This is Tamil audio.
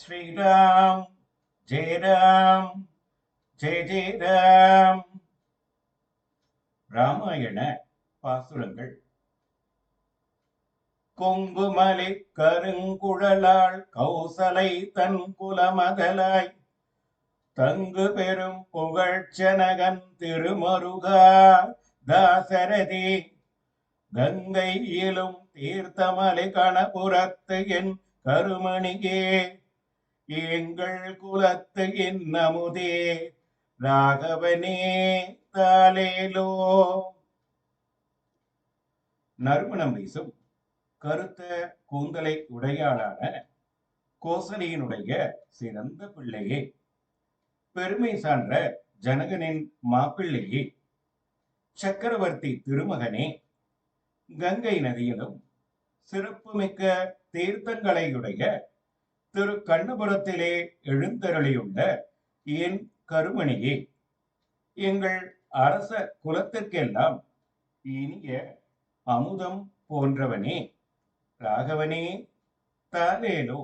ஸ்ரீராம் ஜெய ராம் ஜெய ஜெய ராம் ராமாயண பாசுரங்கள். கொங்குமலை கருங்குழலாள் கௌசலை தன் குலமதலாய் தங்கு பெரும் புகழ்ச்சனகன் திருமருகா தாசரதி. கங்கையிலும் தீர்த்தமலை கணபுரத்து என் கருமணியே. எங்கள் குலத்து இன்னமுதே ராகவனே தாலேலோ நறுமணம் வீசும் கருத்த கூந்தலை உடையாளான கோசலியினுடைய சிறந்த பிள்ளையே. பெருமை சான்ற ஜனகனின் மாப்பிள்ளையே. சக்கரவர்த்தி திருமகனே கங்கை நதியிலும் சிறப்புமிக்க தீர்த்தங்களையுடைய திரு கண்ணபுரத்திலே எழுந்தருளியுள்ள என் கருமணியே எங்கள் அரச குலத்திற்கெல்லாம் இனிய அமுதம் போன்றவனே ராகவனே தாலேலோ